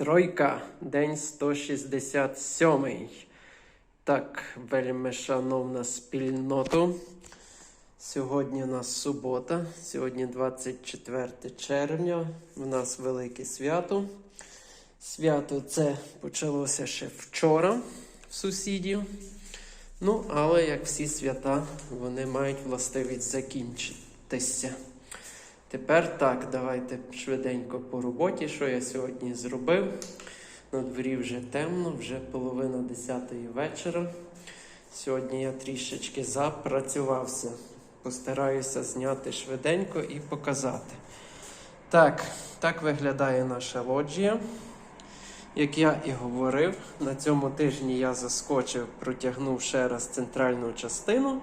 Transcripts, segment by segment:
Тройка, день 167. Так, вельми шановна спільноту. Сьогодні у нас субота, сьогодні 24 червня. У нас велике свято. Свято це почалося ще вчора в сусідів. Ну, але як всі свята, вони мають властивість закінчитися. Тепер так, давайте швиденько по роботі, що я сьогодні зробив. На дворі вже темно, вже половина десятої вечора. Сьогодні я трішечки запрацювався. Постараюся зняти швиденько і показати. Так, так виглядає наша лоджія. Як я і говорив, на цьому тижні я заскочив, протягнув ще раз центральну частину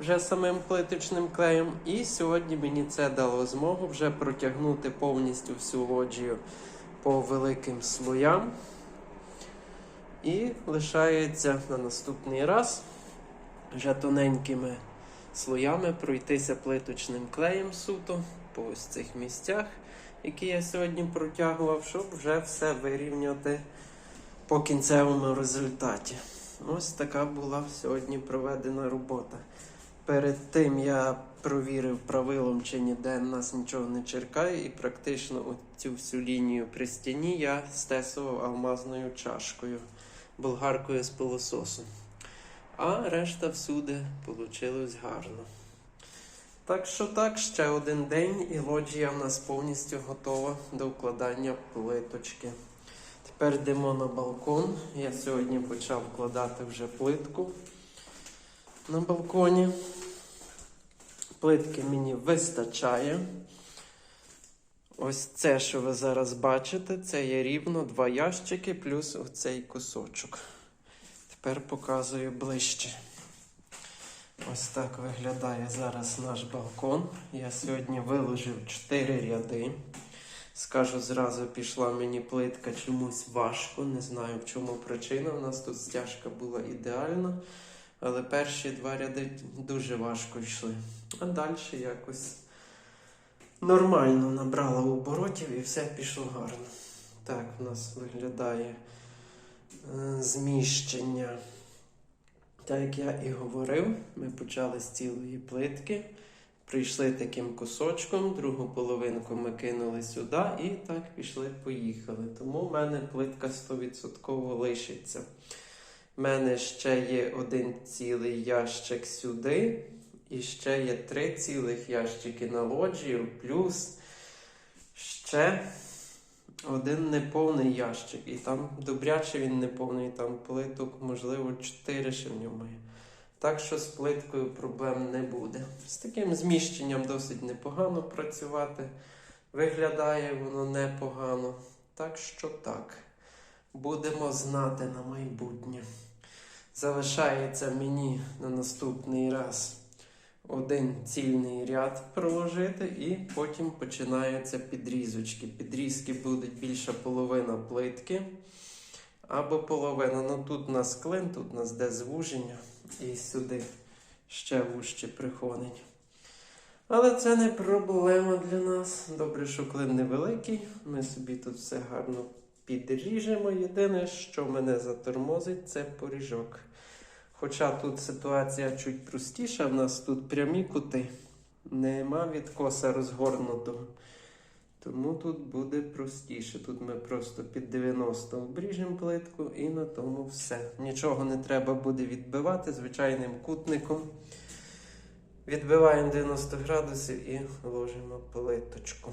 вже самим плиточним клеєм. І сьогодні мені це дало змогу вже протягнути повністю всю лоджію по великим слоям. І лишається на наступний раз вже тоненькими слоями пройтися плиточним клеєм суто по ось цих місцях, які я сьогодні протягував, щоб вже все вирівняти по кінцевому результаті. Ось така була сьогодні проведена робота. Перед тим я провірив правилом, чи ніде нас нічого не черкає, і практично цю всю лінію при стіні я стесував алмазною чашкою, болгаркою з пилососом. А решта всюди вийшло гарно. Так що так, ще один день, і лоджія в нас повністю готова до вкладання плиточки. Тепер йдемо на балкон. Я сьогодні почав вкладати вже плитку на балконі. Плитки мені вистачає. Ось це, що ви зараз бачите, це є рівно два ящики плюс оцей кусочок. Тепер показую ближче. Ось так виглядає зараз наш балкон. Я сьогодні виложив 4 ряди. Скажу зразу, пішла мені плитка чомусь важко. Не знаю в чому причина. У нас тут стяжка була ідеальна. Але перші два ряди дуже важко йшли. А далі якось нормально набрала оборотів і все пішло гарно. Так, у нас виглядає е, зміщення. Так як я і говорив, ми почали з цілої плитки. Прийшли таким кусочком, другу половинку ми кинули сюди і так пішли-поїхали. Тому в мене плитка 100% лишиться. У мене ще є один цілий ящик сюди, і ще є три цілих ящики на лоджію, плюс ще один неповний ящик. І там добряче він неповний, там плиток, можливо, 4 ще в ньому є. Так що з плиткою проблем не буде. З таким зміщенням досить непогано працювати. Виглядає воно непогано. Так що так. Будемо знати на майбутнє. Залишається мені на наступний раз один цільний ряд проложити, і потім починаються підрізочки. Підрізки будуть більша половина плитки або половина. Ну тут у нас клин, тут у нас де звуження, і сюди ще вужче приходить. Але це не проблема для нас. Добре, що клин невеликий. Ми собі тут все гарно підріжемо. Єдине, що мене затормозить, це поріжок. Хоча тут ситуація чуть простіша, в нас тут прямі кути, нема відкоса розгорнутого. Тому тут буде простіше. Тут ми просто під 90 обріжемо плитку і на тому все. Нічого не треба буде відбивати звичайним кутником. Відбиваємо 90 градусів і ложимо плиточку.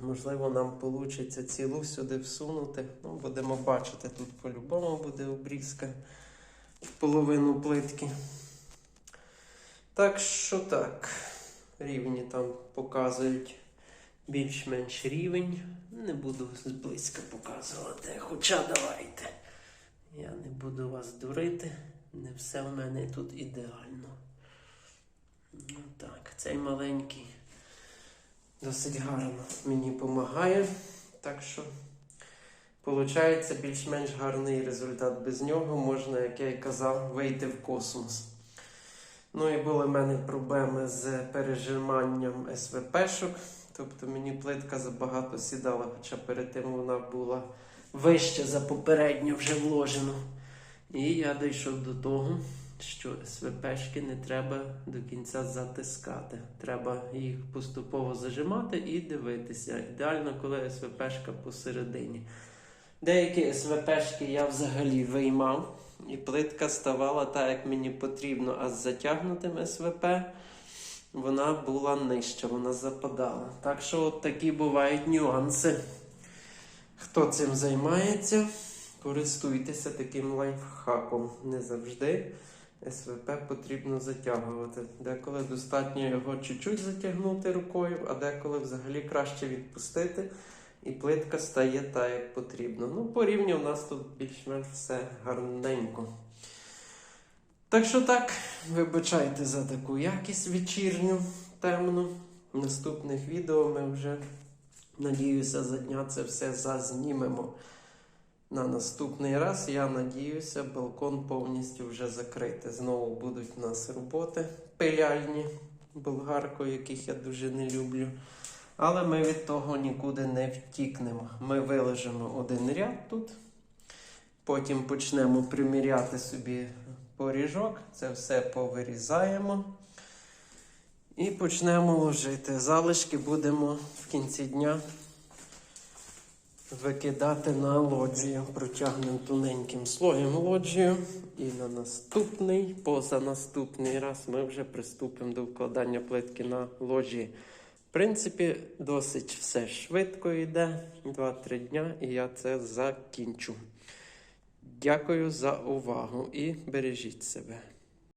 Можливо, нам вийде цілу сюди всунути. Ну, будемо бачити, тут по-любому буде обрізка половину плитки. Так що так, рівні там показують більш-менш рівень. Не буду зблизька показувати. Хоча давайте. Я не буду вас дурити. Не все в мене тут ідеально. Ну так, цей маленький досить гарно мені допомагає. Так що, виходить, більш-менш гарний результат. Без нього можна, як я і казав, вийти в космос. Ну і були в мене проблеми з пережиманням СВПшок. Тобто мені плитка забагато сідала, хоча перед тим вона була вище за попередньо вже вложену. І я дійшов до того, що СВПшки не треба до кінця затискати. Треба їх поступово зажимати і дивитися. Ідеально, коли СВПшка посередині. Деякі СВПшки я взагалі виймав, і плитка ставала так, як мені потрібно, а з затягнутим СВП вона була нижча, вона западала. Так що от такі бувають нюанси. Хто цим займається, користуйтеся таким лайфхаком. Не завжди СВП потрібно затягувати. Деколи достатньо його чуть-чуть затягнути рукою, а деколи взагалі краще відпустити. І плитка стає так, як потрібно. Ну, по рівню в нас тут більш-менш все гарненько. Так що так, вибачайте за таку якість вечірню, темну. В наступних відео ми вже, надіюся, за дня це все зазнімемо. На наступний раз, я надіюся, балкон повністю вже закритий. Знову будуть в нас роботи пиляльні болгаркою, яких я дуже не люблю. Але ми від того нікуди не втікнемо. Ми вилежимо один ряд тут. Потім почнемо приміряти собі поріжок. Це все повирізаємо. І почнемо ложити. Залишки будемо в кінці дня викидати на лоджію. Протягнемо тоненьким слоєм лоджію. І на наступний, позанаступний раз ми вже приступимо до вкладання плитки на лоджії. В принципі, досить все швидко йде. 2-3 дня, і я це закінчу. Дякую за увагу і бережіть себе.